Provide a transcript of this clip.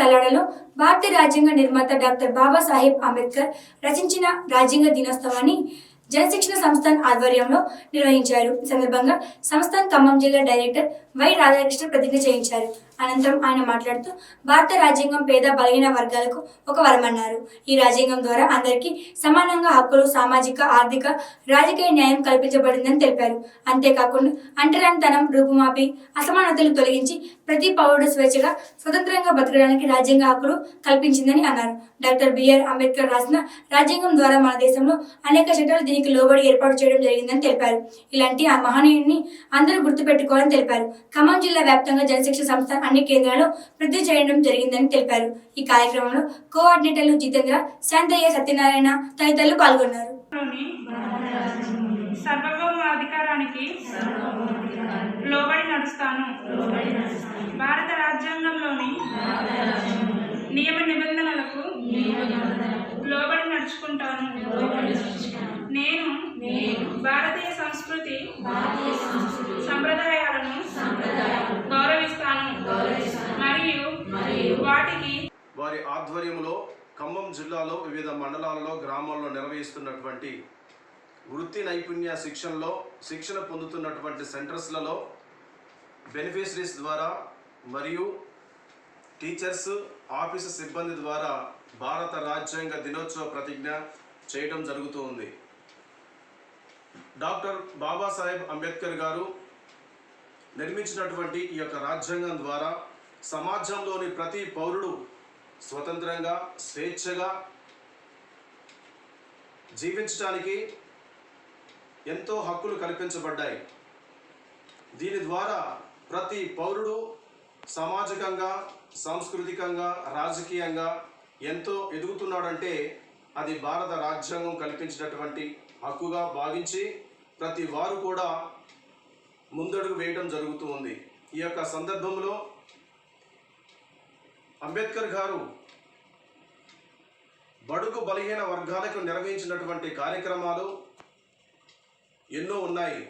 తలాడలో భారతీయ రాజ్యాంగ నిర్మాత డాక్టర్ బాబాసాహెబ్ అంబేద్కర్ రచించిన రాజ్యాంగ దినోత్సవాన్ని జనశిక్షణ సంస్థాన్ ఆధ్వర్యంలో నిర్వహించారు. సందర్భంగా సంస్థాన్ ఖమ్మం జిల్లా డైరెక్టర్ వై రాధాకృష్ణ ప్రతిజ్ఞ చేయించారు. అనంతరం ఆయన మాట్లాడుతూ భారత రాజ్యాంగం పేద బలహీన వర్గాలకు ఒక వరమన్నారు ఈ రాజ్యాంగం ద్వారా అందరికీ సమానంగా హక్కులు సామాజిక ఆర్థిక రాజకీయ న్యాయం కల్పించబడిందని తెలిపారు. అంతేకాకుండా అంటరానితనం రూపుమాపి అసమానతలు తొలగించి ప్రతి పౌరుడు స్వేచ్ఛగా స్వతంత్రంగా బతకడానికి రాజ్యాంగ హక్కులు కల్పించిందని అన్నారు. డాక్టర్ బిఆర్ అంబేద్కర్ రాసిన రాజ్యాంగం ద్వారా మన దేశంలో అనేక చట్టాలు దీనికి లోబడి ఏర్పాటు చేయడం జరిగిందని తెలిపారు. ఇలాంటి ఆ మహనీయుడిని అందరూ గుర్తుపెట్టుకోవాలని తెలిపారు. ఖమ్మం జిల్లా వ్యాప్తంగా జనశిక్ష సంస్థ అన్ని కేంద్రాల్లో వృద్ధి చేయడం జరిగిందని తెలిపారు. ఈ కార్యక్రమంలో కోఆర్డినేటర్లు జితేంద్ర శాంతయ్య సత్యనారాయణ తదితరులు పాల్గొన్నారు. సర్వభౌమ అధికారానికి లోబడి నడుస్తాను. భారత రాజ్యాంగంలోని నియమ నిబంధనలకు లోబడి నడుచుకుంటాను. నేను భారతీయ సంస్కృతి సంప్రదాయ వారి ఆధ్వర్యంలో ఖమ్మం జిల్లాలో వివిధ మండలాలలో గ్రామాల్లో నిర్వహిస్తున్నటువంటి వృత్తి నైపుణ్య శిక్షణలో శిక్షణ పొందుతున్నటువంటి సెంటర్స్లలో బెనిఫిషరీస్ ద్వారా మరియు టీచర్స్ ఆఫీసు సిబ్బంది ద్వారా భారత రాజ్యాంగ దినోత్సవ ప్రతిజ్ఞ చేయడం జరుగుతూ ఉంది. డాక్టర్ బాబాసాహెబ్ అంబేద్కర్ గారు నిర్మించినటువంటి ఈ యొక్క రాజ్యాంగం ద్వారా సమాజంలోని ప్రతి పౌరుడు స్వతంత్రంగా స్వేచ్ఛగా జీవించడానికి ఎంతో హక్కులు కల్పించబడ్డాయి. దీని ద్వారా ప్రతి పౌరుడు సామాజికంగా సాంస్కృతికంగా రాజకీయంగా ఎంతో ఎదుగుతున్నాడంటే అది భారత రాజ్యాంగం కల్పించినటువంటి హక్కుగా భావించి ప్రతి వారు కూడా ముందడుగు వేయడం జరుగుతూ ఉంది. ఈ యొక్క సందర్భంలో అంబేద్కర్ గారు బడుగు బలహీన వర్గాలకు నిర్వహించినటువంటి కార్యక్రమాలు ఎన్నో ఉన్నాయి.